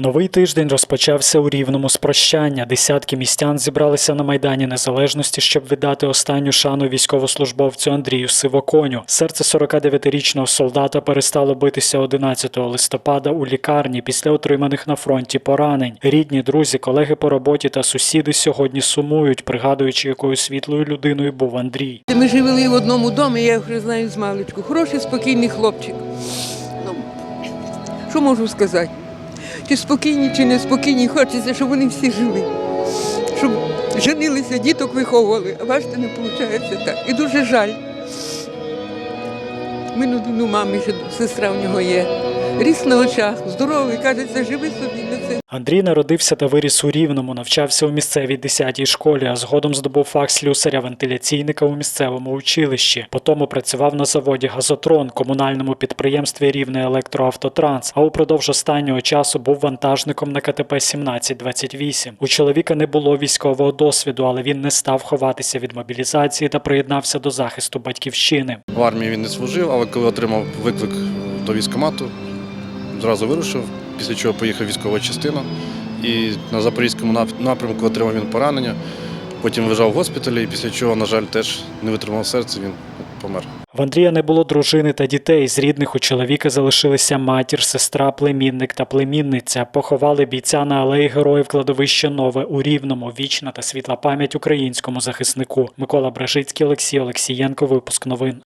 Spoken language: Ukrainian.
Новий тиждень розпочався у рівному з прощання. Десятки містян зібралися на майдані Незалежності, щоб віддати останню шану військовослужбовцю Андрію Сивоконю. Серце 49-річного солдата перестало битися 11 листопада у лікарні після отриманих на фронті поранень. Рідні, друзі, колеги по роботі та сусіди сьогодні сумують, пригадуючи, якою світлою людиною був Андрій. Ми жили в одному домі, я вже знаю з маличку. Хороший, спокійний хлопчик. Ну, що можу сказати? Чи спокійні, чи не спокійні, хочеться, щоб вони всі жили. Щоб женилися, діток виховували, а бачите, не виходить так. І дуже жаль. Минулу мамі ще сестра в нього є. Ріс на очах, здоровий, кажеться, живи собі на це. Андрій народився та виріс у Рівному, навчався у місцевій 10-й школі, а згодом здобув фах слюсаря-вентиляційника у місцевому училищі. Потім працював на заводі Газотрон, комунальному підприємстві Рівне Електроавтотранс, а упродовж останнього часу був вантажником на КТП 1728. У чоловіка не було військового досвіду, але він не став ховатися від мобілізації та приєднався до захисту батьківщини. В армії він не служив, але коли отримав виклик до військкомату, зразу вирушив, після чого поїхав військова частина. І на Запорізькому напрямку отримав він поранення. Потім лежав в госпіталі, і після чого, на жаль, теж не витримав серце, він помер. В Андрія не було дружини та дітей. З рідних у чоловіка залишилися матір, сестра, племінник та племінниця. Поховали бійця на алеї героїв кладовище Нове у Рівному. Вічна та світла пам'ять українському захиснику. Микола Бражицький, Олексій Олексієнко. Випуск новин.